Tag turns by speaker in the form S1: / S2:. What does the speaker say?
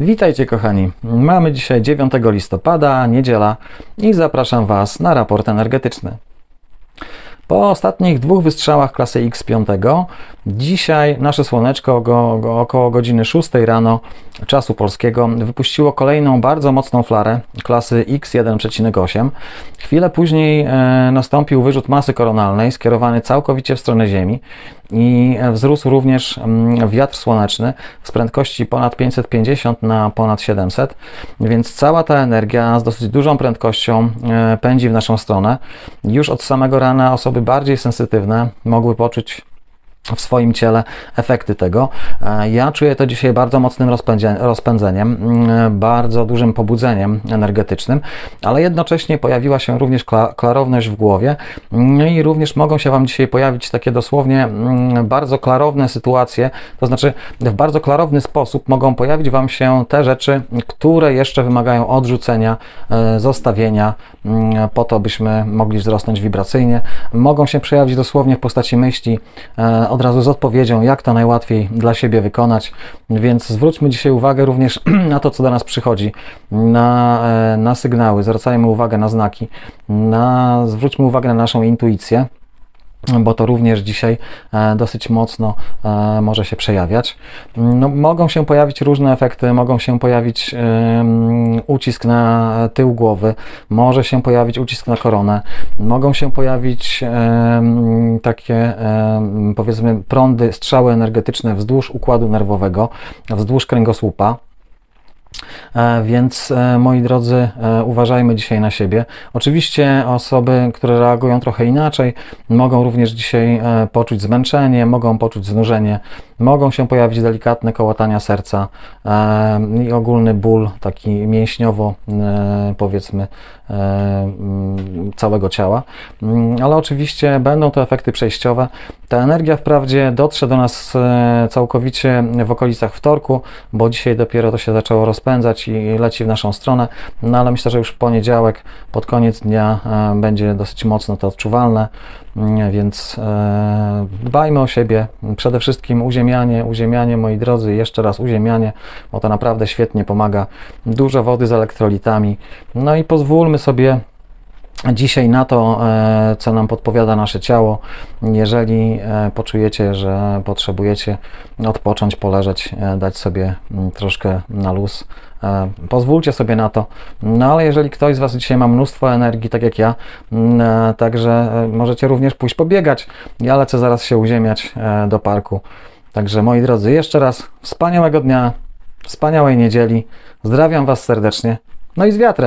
S1: Witajcie kochani. Mamy dzisiaj 9 listopada, niedziela i zapraszam Was na raport energetyczny. Po ostatnich dwóch wystrzałach klasy X5, dzisiaj nasze słoneczko go, go, około godziny 6 rano czasu polskiego wypuściło kolejną bardzo mocną flarę klasy X1,8. Chwilę później e, nastąpił wyrzut masy koronalnej skierowany całkowicie w stronę Ziemi i e, wzrósł również mm, wiatr słoneczny z prędkości ponad 550 na ponad 700, więc cała ta energia z dosyć dużą prędkością e, pędzi w naszą stronę. Już od samego rana osoby bardziej sensytywne mogły poczuć w swoim ciele efekty tego. E, Ja czuję to dzisiaj bardzo mocnym rozpędzeniem, mm, bardzo dużym pobudzeniem energetycznym, ale jednocześnie pojawiła się również kla- klarowność w głowie mm, i również mogą się Wam dzisiaj pojawić takie dosłownie mm, bardzo klarowne sytuacje, to znaczy w bardzo klarowny sposób mogą pojawić Wam się te rzeczy, które jeszcze wymagają odrzucenia, e, zostawienia, po to byśmy mogli wzrosnąć wibracyjnie. Mogą się przejawić dosłownie w postaci myśli, e, od razu z odpowiedzią, jak to najłatwiej dla siebie wykonać. Więc zwróćmy dzisiaj uwagę również na to, co do nas przychodzi, na, e, na sygnały, zwracajmy uwagę na znaki, na, zwróćmy uwagę na naszą intuicję bo to również dzisiaj e, dosyć mocno e, może się przejawiać. No, mogą się pojawić różne efekty, mogą się pojawić ucisk na tył głowy, może się pojawić ucisk na koronę, mogą się pojawić takie powiedzmy prądy, strzały energetyczne wzdłuż układu nerwowego, wzdłuż kręgosłupa. E, Więc e, moi drodzy, e, uważajmy dzisiaj na siebie. Oczywiście osoby, które reagują trochę inaczej, mogą również dzisiaj poczuć zmęczenie, mogą poczuć znużenie, mogą się pojawić delikatne kołatania serca i ogólny ból, taki mięśniowo, powiedzmy, mm, całego ciała. Mm, Ale oczywiście będą to efekty przejściowe. Ta energia wprawdzie dotrze do nas całkowicie w okolicach wtorku, bo dzisiaj dopiero to się zaczęło rozpędzać i leci w naszą stronę, no ale myślę, że już w poniedziałek, pod koniec dnia e, będzie dosyć mocno to odczuwalne, Mm, więc e, dbajmy o siebie. Przede wszystkim uziemianie, uziemianie, moi drodzy, jeszcze raz uziemianie, bo to naprawdę świetnie pomaga. Dużo wody z elektrolitami. No i pozwólmy sobie dzisiaj na to, e, co nam podpowiada nasze ciało. Jeżeli e, poczujecie, że potrzebujecie odpocząć, poleżeć, e, dać sobie mm, troszkę na luz, pozwólcie sobie na to. No ale jeżeli ktoś z Was dzisiaj ma mnóstwo energii, tak jak ja, mm, także możecie również pójść pobiegać. Ja lecę zaraz się uziemiać do parku. Także moi drodzy, jeszcze raz wspaniałego dnia, wspaniałej niedzieli. Zdrawiam Was serdecznie. No i z wiatrem.